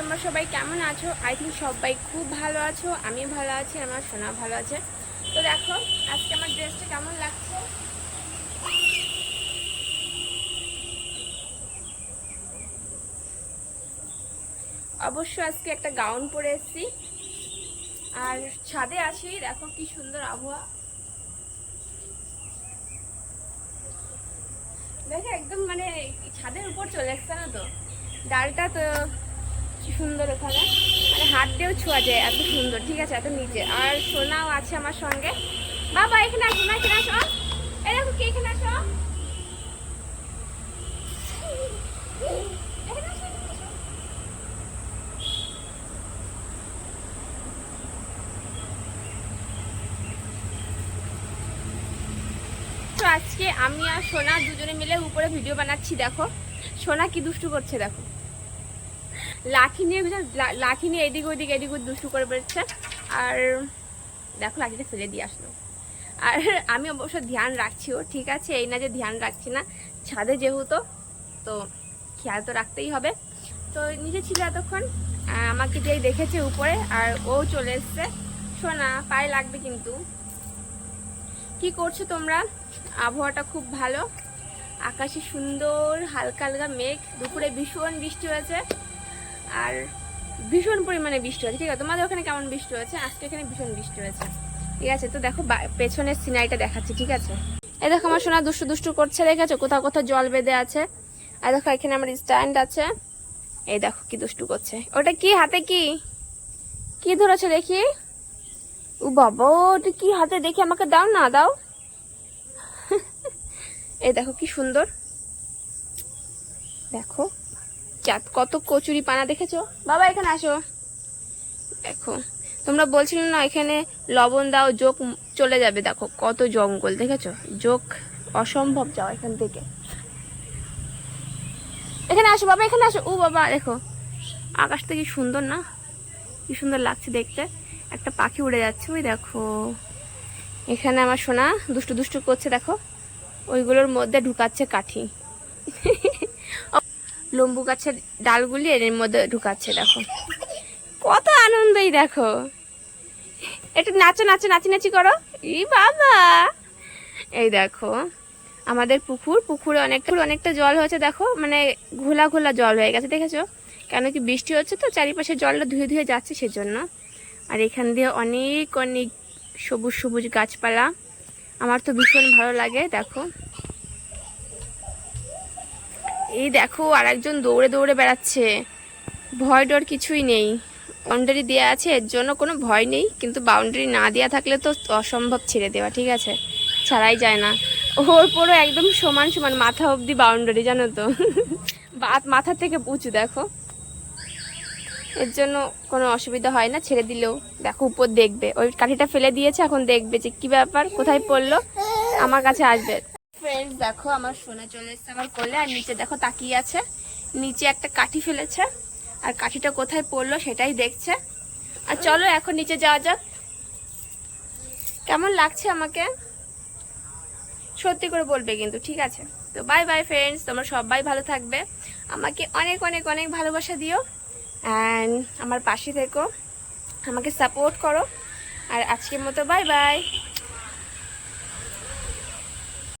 তোমরা সবাই কেমন আছো? আই থিঙ্ক সবাই খুব ভালো আছো আমি ভালো আছি, আমার সোনা ভালো আছে। তো দেখো, আজকে আমার ড্রেসটা কেমন লাগছে? অবশ্য আজকে একটা গাউন পরে এসেছি। আর ছাদে আছি, দেখো কি সুন্দর আবহাওয়া। দেখো একদম মানে ছাদের উপর চলে এসছে না তো? ডালটা তো কি সুন্দর ওখানে? মানে হাত দিয়েও ছোঁয়া যায়, এত সুন্দর, ঠিক আছে? এত নিচে। আর সোনাও আছে আমার সঙ্গে। বাবা, এখানে আসো, না, এখানে আসো। দেখো কি এখানে আসো। আজকে আমি আর সোনা দুজনে মিলে উপরে ভিডিও বানাচ্ছি, দেখো। সোনা কি দুষ্টু করছে, দেখো। লাঠি নিয়ে লাঠি নিয়ে এদিক ওদিক এদিক ওদিক দুষ্টু করে বেরোচ্ছে আর দেখো, লাঠিটা ফেলে দিয়ে আসলো। আর আমি অবশ্য ধ্যান রাখছিও ঠিক আছে? এই না যে ধ্যান রাখছি না, ছাদে যেহেতু, তো খেয়াল তো রাখতেই হবে। তো নিচে ছিল এতক্ষণ আমাকে যেই দেখেছে উপরে, আর ও চলে এসছে। শোনা পায়ে লাগবে কিন্তু। কি করছ তোমরা? আবহাওয়াটা খুব ভালো। আকাশে সুন্দর, হালকা হালকা মেঘ। দুপুরে ভীষণ বৃষ্টি হয়েছে। আর ভীষণ পরিমাণে বৃষ্টি হয়েছে। ঠিক আছে, তোমাদের ওখানে কেমন বৃষ্টি হয়েছে? আজকে এখানে ভীষণ বৃষ্টি হয়েছে। ঠিক আছে, তো দেখো পেছনের সিনারিটা দেখাচ্ছি, ঠিক আছে? এই দেখো আমার সোনা দুষ্টু দুষ্টু করছে, দেখেছ? কোথাও কোথাও জল বেঁধে আছে। আর দেখো, এখানে আমার স্ট্যান্ড আছে। এই দেখো কি দুষ্টু করছে। ওটা কি, হাতে কি? কি ধরেছে দেখি? ও বাবা, ওটা কি হাতে? দেখি আমাকে দাও না, দাও। এই দেখো কি সুন্দর। দেখো। চাঁদ, কত কচুরি পানা দেখেছ? বাবা, এখানে আসো। দেখো, তোমরা বলছিলে না এখানে লবণ দাও যোগ চলে যাবে। দেখো, কত জঙ্গল, দেখেছ? যোগ অসম্ভব যাও এখান থেকে। এখানে আসো, বাবা, এখানে আসো। ও, বাবা, দেখো, আকাশটা কি সুন্দর না? কি সুন্দর লাগছে দেখতে। একটা পাখি উড়ে যাচ্ছে, ওই দেখো। এখানে আমার সোনা দুষ্টু দুষ্টু করছে, দেখো। ওইগুলোর মধ্যে ঢুকাচ্ছে কাঠি। লম্বু গাছের ডালগুলি এর মধ্যে ঢুকাচ্ছে, দেখো। কত আনন্দই দেখো। একটু নাচো নাচো, নাচি নাচি করো। ই বাবা! এই দেখো, আমাদের পুকুর, পুকুরে অনেকটা অনেকটা জল হয়েছে, দেখো। মানে ঘোলা ঘোলা জল হয়ে গেছে, দেখেছ? কেন কি বৃষ্টি হচ্ছে তো, চারিপাশে জলটা ধুয়ে ধুয়ে যাচ্ছে সেজন্য। আর এখান দিয়ে অনেক অনেক সবুজ সবুজ গাছপালা। আমার তো ভীষণ ভালো লাগে, দেখো। এই দেখো আর একজন দৌড়ে দৌড়ে বেড়াচ্ছে। ভয় ডর কিছুই নেই। বাউন্ডারি দেওয়া আছে, এর জন্য কোনো ভয় নেই, কিন্তু বাউন্ডারি না দেওয়া থাকলে তো অসম্ভব ছেড়ে দেওয়া, ঠিক আছে? ছাড়াই যায় না। ওর পুরো একদম সমান সমান, মাথা অবধি বাউন্ডারি জানো তো? মাথা থেকে উঁচু, দেখো। এর জন্য কোনো অসুবিধা হয় না, ছেড়ে দিলেও। দেখো, উপর দেখবে। ওই কাঠিটা ফেলে দিয়েছে, এখন দেখবে যে কী ব্যাপার, কোথায় পড়ল? আমার কাছে আসবে। ফ্রেন্ডস দেখো আমার সোনা চলে এসছে আমার কোলে, আর নিচে দেখো তাকিয়ে আছে। নিচে একটা কাঠি ফেলেছে, আর কাঠিটা কোথায় পড়ল সেটাই দেখছে। আর চলো এখন নিচে যাওয়া যাক। কেমন লাগছে আমাকে? সত্যি করে বলবে কিন্তু, ঠিক আছে। তো বাই বাই ফ্রেন্ডস তোমরা সবাই ভালো থাকবে। আমাকে অনেক অনেক অনেক ভালোবাসা দিও। অ্যান্ড আমার পাশে থেকো। আমাকে সাপোর্ট করো। আর আজকের মতো বাই বাই